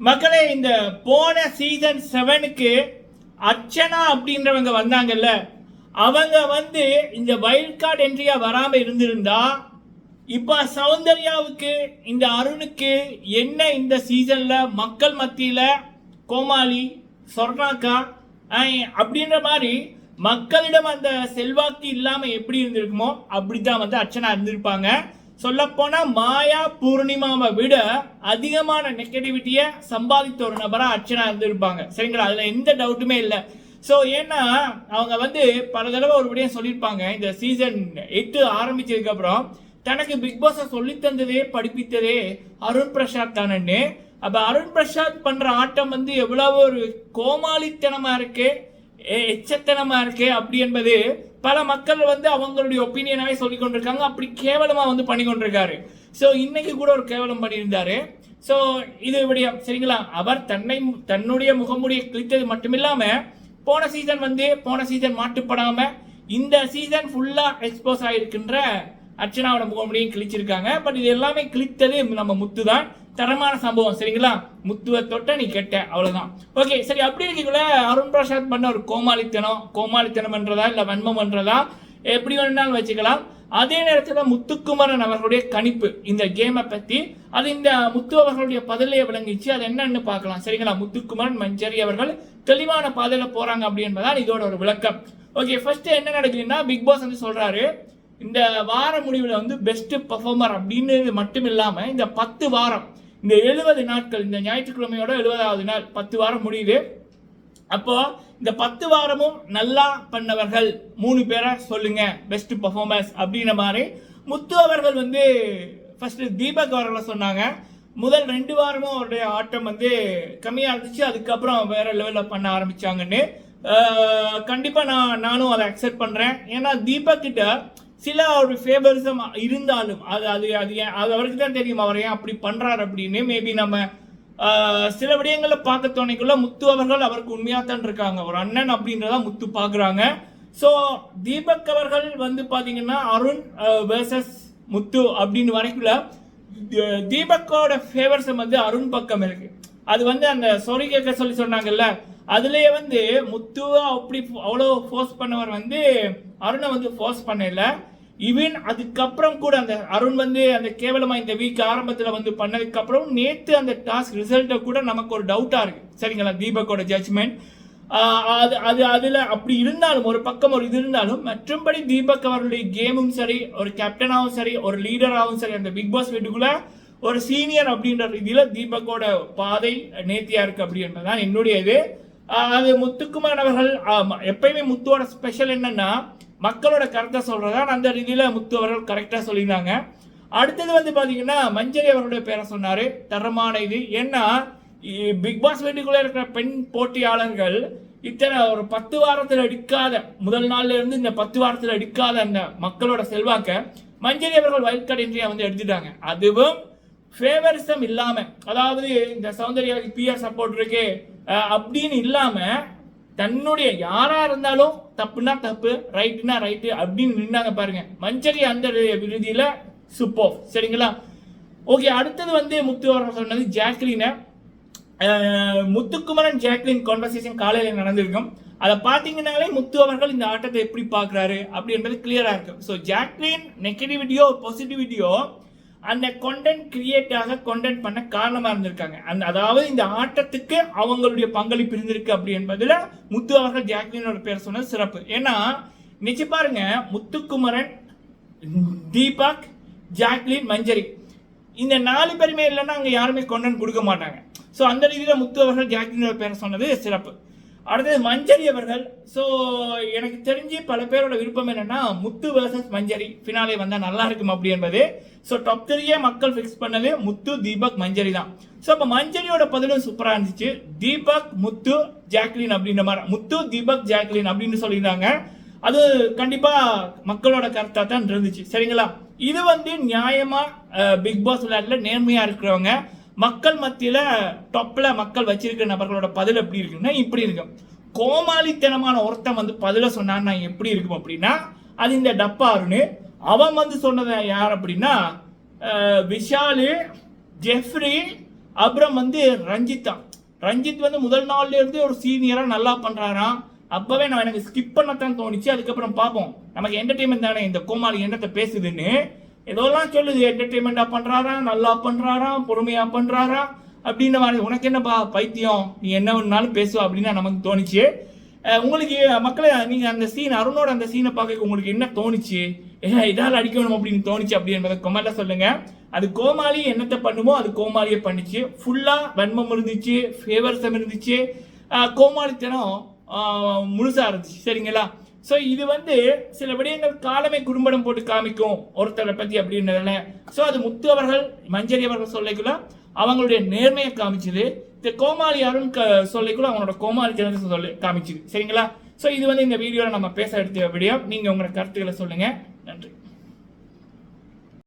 மக்களே இந்த போன சீசன் செவனுக்கு அர்ச்சனா அப்படின்றவங்க வந்தாங்கல்ல அவங்க வந்து இந்த வைல்ட் கார்டு என்ட்ரியா வராம இருந்திருந்தா இப்போ சௌந்தர்யாவுக்கு இந்த அருணுக்கு என்ன இந்த சீசன்ல மக்கள் மத்தியில கோமாளி சொர்ணாக்கா அப்படின்ற மாதிரி மக்களிடம் அந்த செல்வாக்கு இல்லாமல் எப்படி இருந்திருக்குமோ அப்படித்தான் வந்து அர்ச்சனா இருந்திருப்பாங்க. சொல்லப்போனா மாயா பூர்ணிமாவை விட அதிகமான நெகட்டிவிட்டியை சம்பாதித்த ஒரு நபராக அர்ச்சனா இருந்திருப்பாங்க. சரிங்களா? அதில் எந்த டவுட்டுமே இல்லை. ஸோ ஏன்னா அவங்க வந்து பல தடவை ஒரு விடையும் சொல்லியிருப்பாங்க. இந்த சீசன் எட்டு ஆரம்பிச்சதுக்கப்புறம் தனக்கு பிக் பாஸை சொல்லித்தந்ததே படிப்பித்ததே அருண் பிரசாத் தானன்னு. அப்போ அருண் பிரசாத் பண்ணுற ஆட்டம் வந்து எவ்வளவு ஒரு கோமாளித்தனமாக இருக்குது எச்சத்தனமாக இருக்கு அப்படி என்பது பல மக்கள் வந்து அவங்களுடைய ஒப்பீனியனாகவே சொல்லி கொண்டிருக்காங்க. அப்படி கேவலமாக வந்து பண்ணி கொண்டிருக்காரு. ஸோ இன்னைக்கு கூட ஒரு கேவலம் பண்ணியிருந்தாரு. ஸோ இது விடயம் சரிங்களா? அவர் தன்னை தன்னுடைய முகமுடியை கிழித்தது மட்டுமில்லாம போன சீசன் வந்து போன சீசன் மாட்டுப்படாமல் இந்த சீசன் ஃபுல்லாக எக்ஸ்போஸ் ஆகிருக்கின்ற அர்ச்சனாவோட முகமுடியும் கிழிச்சிருக்காங்க. பட் இது எல்லாமே கிழித்தது நம்ம முத்து தான் தரமான சம்பவம் சரிங்களா? முத்துவ தொட்ட நீ கெட்ட அவ்வளவுதான். ஓகே சரி அப்படி இருக்கக்குள்ள அருண் பிரசாத் பண்ண ஒரு கோமாளித்தனம். கோமாளித்தனம் பண்ணுறதா இல்லை இல்ல வன்மம்ன்றதா எப்படி வேணாலும் வச்சுக்கலாம். அதே நேரத்தில் முத்துக்குமரன் அவர்களுடைய கணிப்பு இந்த கேமை பற்றி அது இந்த முத்து அவர்களுடைய பதிலையை விளங்கிச்சு. அது என்னன்னு பார்க்கலாம். சரிங்களா? முத்துக்குமரன் மஞ்சரி அவர்கள் தெளிவான பாதையில் போகிறாங்க அப்படி என்பதால் இதோட ஒரு விளக்கம். ஓகே ஃபர்ஸ்ட் என்ன நடக்குதுன்னா பிக் பாஸ் வந்து சொல்கிறாரு இந்த வார முடிவில் வந்து பெஸ்ட் பர்ஃபார்மர் அப்படின்னு மட்டும் இல்லாமல் இந்த பத்து வாரம் இந்த எழுபது நாட்கள் இந்த ஞாயிற்றுக்கிழமையோட எழுபதாவது நாள் பத்து வாரம் முடியுது அப்போ இந்த பத்து வாரமும் நல்லா பண்ணவர்கள் மூணு பேரை சொல்லுங்க பெஸ்ட் பர்ஃபார்மன்ஸ் அப்படின்ற மாதிரி. முத்து அவர்கள் வந்து ஃபர்ஸ்ட் தீபக் அவர்களை சொன்னாங்க. முதல் ரெண்டு வாரமும் அவருடைய ஆட்டம் வந்து கம்மியாக இருந்துச்சு. அதுக்கப்புறம் வேற லெவலில் பண்ண ஆரம்பிச்சாங்கன்னு. கண்டிப்பாக நான் நானும் அதை அக்செப்ட் பண்ணுறேன் ஏன்னா தீபக் கிட்ட சில ஒரு ஃபேவரிசம் இருந்தாலும் அது அது அது ஏன் அது அவருக்கு தான் தெரியும் அவர் ஏன் அப்படி பண்ணுறாரு அப்படின்னு. மேபி நம்ம சில விடயங்களை பார்க்க துணைக்குள்ள முத்து அவர்கள் அவருக்கு உண்மையாக தான் இருக்காங்க. ஒரு அண்ணன் அப்படின்றத முத்து பார்க்குறாங்க. ஸோ தீபக் அவர்கள் வந்து பார்த்தீங்கன்னா அருண் வேர்சஸ் முத்து அப்படின்னு வரைக்குள்ள தி- தீபக்கோட ஃபேவர்ஸை வந்து அருண் பக்கம் இருக்கு. அது வந்து அந்த சொறி கேட்க சொல்லி சொன்னாங்கல்ல அதுலேயே வந்து முத்துவை அப்படி அவ்வளோ ஃபோர்ஸ் பண்ணவர் வந்து அருணை வந்து ஃபோர்ஸ் பண்ணல. ஈவன் அதுக்கப்புறம் கூட அந்த அருண் வந்து அந்த கேவலமா இந்த வீக் ஆரம்பத்துல வந்து பண்ணதுக்கு அப்புறம் நேத்து அந்த டாஸ்க் ரிசல்ட்டை கூட நமக்கு ஒரு டவுட்டா இருக்கு. சரிங்களா? தீபக்கோட ஜட்ஜ்மெண்ட் அது அது அதில் அப்படி இருந்தாலும் ஒரு பக்கம் ஒரு இது இருந்தாலும் மற்றும்படி தீபக் அவருடைய கேமும் சரி ஒரு கேப்டனாகவும் சரி ஒரு லீடராகவும் சரி அந்த பிக் பாஸ் வீட்டுக்குள்ள ஒரு சீனியர் அப்படின்ற ரீதியில் தீபக்கோட பாதை நேர்த்தியா இருக்கு அப்படின்றதுதான் என்னுடைய இது. அது முத்துக்குமார் அவர்கள் எப்பயுமே முத்துவோட ஸ்பெஷல் என்னன்னா மக்களோட கருத்தை சொல்கிறதான் அந்த ரீதியில் முத்து அவர்கள் கரெக்டாக சொல்லியிருந்தாங்க. அடுத்தது வந்து பார்த்தீங்கன்னா மஞ்சரி அவருடைய பேரை சொன்னார் தரமான இது. ஏன்னா பிக் பாஸ் வீட்டுக்குள்ள இருக்கிற பெண் போட்டியாளர்கள் இத்தனை ஒரு பத்து வாரத்தில் எடுக்காத முதல் நாள்ல இருந்து இந்த பத்து வாரத்தில் எடுக்காத அந்த மக்களோட செல்வாக்க மஞ்சரி அவர்கள் வைல்ட் கார்டு வந்து எடுத்துட்டாங்க. அதுவும் ஃபேவரிசம் இல்லாமல் அதாவது இந்த சௌந்தர்யாவுக்கு பிஆர் சப்போர்ட் இருக்கு அப்படின்னு இல்லாமல் தன்னுடைய யாரா இருந்தாலும் தப்புனா தப்பு ரைட்னா ரைட்டு அப்படின்னு நின்னாங்க பாருங்க. மஞ்சரி அந்த விருதியில சூப்பர் சரிங்களா? ஓகே அடுத்தது வந்து முத்து அவர்கள் சொன்னது ஜாக்லினை. முத்துக்குமரன் ஜாக்லின் கான்வர்சேஷன் காலையில் நடந்திருக்கும். அதை பார்த்தீங்கன்னாலே முத்து அவர்கள் இந்த ஆட்டத்தை எப்படி பார்க்குறாரு அப்படின்றது கிளியராக இருக்கும் ஸோ ஜாக்லின் நெகட்டிவிட்டியோ பாசிட்டிவிட்டியோ அந்த கண்டென்ட் கிரியேட் ஆக கண்டென்ட் பண்ண காரணமாக இருந்திருக்காங்க. அந்த அதாவது இந்த ஆட்டத்துக்கு அவங்களுடைய பங்களிப்பு இருந்திருக்கு அப்படி என்பதில் முத்து அவர்கள் ஜாக்லினோட பேர் சொன்னது சிறப்பு. ஏன்னா நிச்சய பாருங்க முத்துக்குமரன் தீபக் ஜாக்லின் மஞ்சரி. இந்த நாலு பேருமே இல்லைன்னா அங்கே யாருமே கொண்டன் கொடுக்க மாட்டாங்க. ஸோ அந்த ரீதியில் முத்து அவர்கள் ஜாக்லினோட பேரை சொன்னது சிறப்பு. அடுத்தது மஞ்சரி அவர்கள். ஸோ எனக்கு தெரிஞ்சு பல பேரோட விருப்பம் என்னன்னா முத்து வேர்சஸ் மஞ்சரி. ஃபினாலே வந்தால் நல்லா இருக்கும் அப்படி என்பது. ஸோ டாப் த்ரீயே மக்கள் ஃபிக்ஸ் பண்ணது முத்து தீபக் மஞ்சரி தான். ஸோ அப்போ மஞ்சரியோட பதிலும் சூப்பராக இருந்துச்சு. தீபக் முத்து ஜாக்லின் அப்படின்ற மாதிரி. முத்து தீபக் ஜாக்லின் அப்படின்னு சொல்லியிருந்தாங்க. அது கண்டிப்பாக மக்களோட கருத்தாக தான் இருந்துச்சு. சரிங்களா? இது வந்து நியாயமாக பிக் பாஸ் விளையாட்டில் நேர்மையாக இருக்கிறவங்க மக்கள் மத்தியில் டொப்பில் மக்கள் வச்சிருக்கிற நபர்களோட பதில் எப்படி இருக்குன்னா இப்படி இருக்கும் கோமாளித்தனமான ஒருத்தன் வந்து பதில சொன்னான்னா எப்படி இருக்கும் அப்படின்னா அது இந்த டப்பா அருணு அவன் வந்து சொன்னது யார் அப்படின்னா விஷாலு ஜெஃப்ரி அப்புறம் வந்து ரஞ்சித் தான் ரஞ்சித் வந்து முதல் நாள்லேருந்தே ஒரு சீனியராக நல்லா பண்ணுறாராம் அப்பவே நான் எனக்கு ஸ்கிப் பண்ணத்தான் தோணுச்சு. அதுக்கப்புறம் பார்ப்போம் நமக்கு என்டர்டெயின்மெண்ட் தானே இந்த கோமாளி என்னத்தை பேசுதுன்னு. ஏதோலாம் சொல்லுது என்டர்டைன்மெண்டா பண்ணுறாரா நல்லா பண்ணுறாரா பொறுமையாக பண்ணுறாரா அப்படின்ற மாதிரி உனக்கு என்னப்பா பைத்தியம்? நீ என்ன வேணாலும் பேசுவ அப்படின்னு நமக்கு தோணுச்சு. உங்களுக்கு மக்களை நீங்கள் அந்த சீன் அருணோட அந்த சீனை பார்க்க உங்களுக்கு என்ன தோணுச்சு? இதால் அடிக்கணும் அப்படின்னு தோணுச்சு அப்படி என்பதை கொமெண்ட்ல சொல்லுங்கள் அது கோமாளி என்னத்தை பண்ணுமோ அது கோமாளியே பண்ணுச்சு. ஃபுல்லாக வன்மம் இருந்துச்சு ஃபேவர்ஸம் இருந்துச்சு. கோமாளித்தனம் முழுசாக முழுசா இருந்துச்சு. சரிங்களா? ஸோ இது வந்து சில விடயங்கள் காலமே குறும்படம் போட்டு காமிக்கும் ஒருத்தரை பற்றி அப்படின்றதுல ஸோ அது முத்து அவர்கள் மஞ்சரி அவர்கள் சொல்லிக்குள்ள அவங்களுடைய நேர்மையை காமிச்சது. இந்த கோமாளி அருண் க சொல்லிக்குள்ள அவங்களோட கோமாளி தினத்தை சொல்லி காமிச்சுது. சரிங்களா? ஸோ இது வந்து இந்த வீடியோவில் நம்ம பேச எடுத்த விடயம் நீங்கள் உங்களோட கருத்துக்களை சொல்லுங்கள் நன்றி.